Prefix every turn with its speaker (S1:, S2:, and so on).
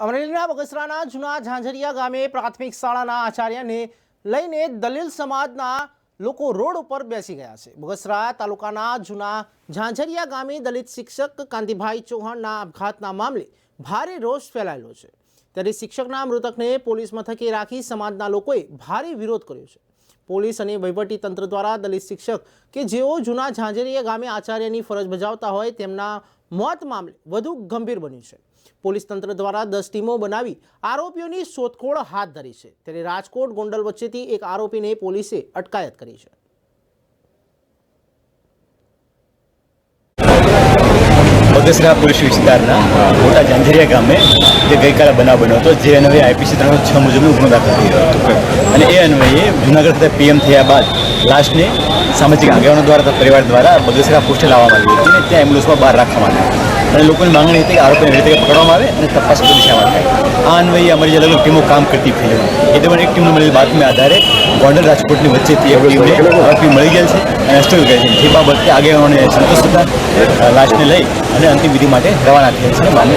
S1: અમરેલીના બગસરાના જૂના ઝાંઝરિયા ગામે પ્રાથમિક શાળાના આચાર્યને લઈને દલિલ સમાજના લોકો રોડ ઉપર બેસી ગયા છે. બગસરા તાલુકાના જૂના ઝાંઝરિયા ગામે દલિત શિક્ષક કાંતિભાઈ ચૌહાણના આપઘાતના મામલે ભારે રોષ ફેલાયેલો છે. ત્યારે શિક્ષકના મૃતકને પોલીસ મથકે રાખી સમાજના લોકોએ ભારે વિરોધ કર્યો છે. પોલીસ અને તંત્ર દ્વારા દલિત શિક્ષક કે જેઓ જૂના ઝાંઝરિયા ગામે આચાર્યની ફરજ બજાવતા હોય તેમના મોત મામલે વધુ ગંભીર બન્યું છે. પોલીસ તંત્ર દ્વારા દસ ટીમો બનાવી આરોપીઓની શોધખોળ હાથ ધરી છે. ત્યારે રાજકોટ ગોંડલ વચ્ચેથી એક આરોપીને પોલીસે અટકાયત કરી છે.
S2: બગસરા પોલીસ વિસ્તારના મોટા જાંજરિયા ગામે જે ગઈકાલે બનાવ બન્યો હતો, જે અન્વયે આઈપીસી ત્રણસો છ મુજબનો ગુનો દાખલ થયો હતો. અને એ અન્વયે જુનાગઢ ખાતે પીએમ થયા બાદ લાસ્ટને સામાજિક આગેવાનો દ્વારા, પરિવાર દ્વારા બગસરા પોસ્ટે લાવવામાં આવી હતી અને ત્યાં એમ્બ્યુલન્સમાં બહાર રાખવામાં આવી હતી. અને લોકોની માંગણી હતી કે આરોપીને રીતે પકડવામાં આવે અને તપાસ દિશામાં થાય આ અન્વયે અમારી જે અલગ ટીમો કામ કરતી થઈ એ દરમિયાન એક ટીમને મળેલી બાતમી આધારે ગોંડલ રાજકોટની વચ્ચેથી એક ટીમને આરોપી મળી ગયેલ છે અને હસ્તગત કરી છે. જે બાબતે આગેવાનોને સંતોષ હતા લાશને લઈ અને અંતિમ વિધિ માટે રવાના થયા છે. અને